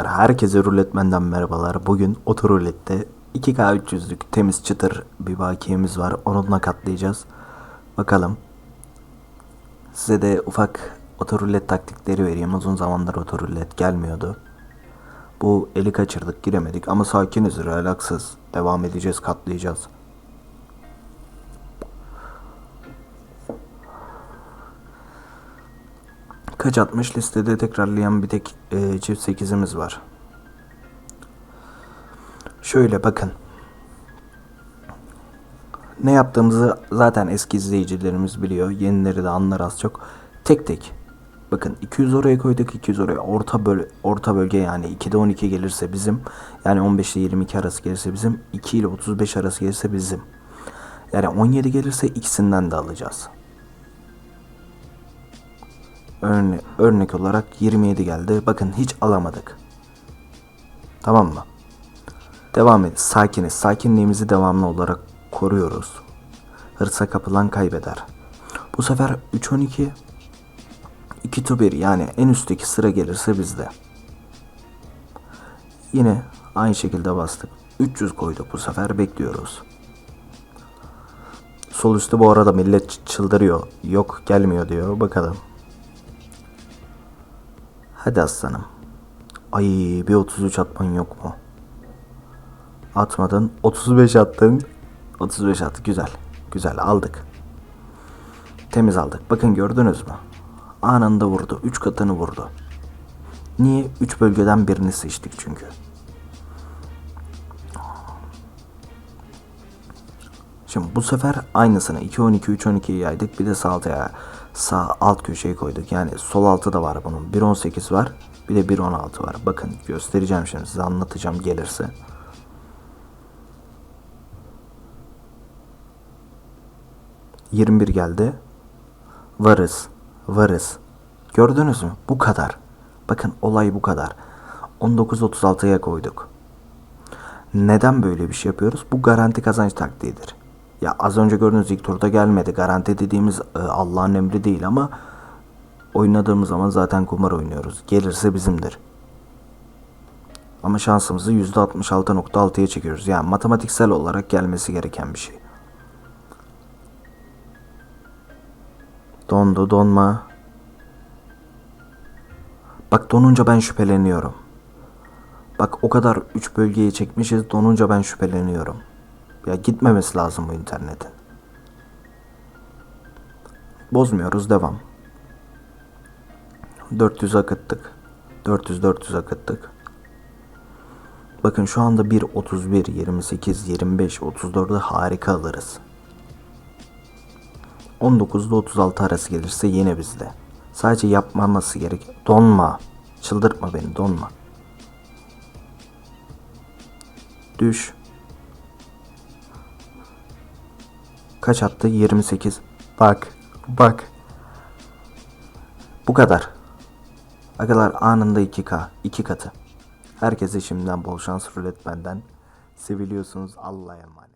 Herkese ruletmenden merhabalar. Bugün otorulette 2K 300'lük temiz çıtır bir bakiyemiz var. Onunla katlayacağız. Bakalım. Size de ufak otorulet taktikleri vereyim. Uzun zamandır otorulet gelmiyordu. Bu eli kaçırdık giremedik ama sakiniz relaksız. Devam edeceğiz katlayacağız. Kaç atmış listede tekrarlayan bir tek e, çift 8'imiz var. Şöyle bakın. Ne yaptığımızı zaten eski izleyicilerimiz biliyor. Yenileri de anlar az çok. Tek tek. Bakın 200 oraya koyduk 200 oraya. Orta böl orta bölge yani 2'de 12 gelirse bizim. Yani 15 ile 22 arası gelirse bizim. 2 ile 35 arası gelirse bizim. Yani 17 gelirse ikisinden de alacağız. Örne örnek olarak 27 geldi. Bakın hiç alamadık. Tamam mı? Devam et. Sakiniz. Sakinliğimizi devamlı olarak koruyoruz. Hırsa kapılan kaybeder. Bu sefer 3-12 2 to 1 yani en üstteki sıra gelirse bizde. Yine aynı şekilde bastık. 300 koyduk bu sefer bekliyoruz. Sol üstte bu arada millet çıldırıyor. Yok gelmiyor diyor. Bakalım. Hadi aslanım. Ay bir 33 atman yok mu? Atmadın. 35 attın. 35 attı. Güzel. Güzel aldık. Temiz aldık. Bakın gördünüz mü? Anında vurdu. 3 katını vurdu. Niye? 3 bölgeden birini seçtik çünkü. Şimdi bu sefer aynısını 2-12 3-12'yi yaydık. Bir de sağ altıya sağ alt köşeye koyduk. Yani sol altı da var bunun. 1-18 var. Bir de 1-16 var. Bakın göstereceğim şimdi size anlatacağım gelirse. ...21 geldi. Varız. Varız. Gördünüz mü? Bu kadar. Bakın olay bu kadar. 19.36'ya koyduk. Neden böyle bir şey yapıyoruz? Bu garanti kazanç taktiğidir. Ya az önce gördüğünüz ilk turda gelmedi. Garanti dediğimiz e, Allah'ın emri değil ama oynadığımız zaman zaten kumar oynuyoruz. Gelirse bizimdir. Ama şansımızı %66.6'ya çekiyoruz. Yani matematiksel olarak gelmesi gereken bir şey. Dondu donma. Bak donunca ben şüpheleniyorum. Bak o kadar 3 bölgeye çekmişiz donunca ben şüpheleniyorum. Ya gitmemesi lazım bu internetin. Bozmuyoruz devam. 400 akıttık. 400 400 akıttık. Bakın şu anda 1 31 28 25 34'ü harika alırız. 19 ile 36 arası gelirse yine bizde. Sadece yapmaması gerek. Donma. Çıldırtma beni donma. Düş. Kaç attı? 28. Bak. Bak. Bu kadar. Agalar anında 2K. 2 katı. Herkese şimdiden bol şans rulet benden. Seviliyorsunuz. Allah'a emanet.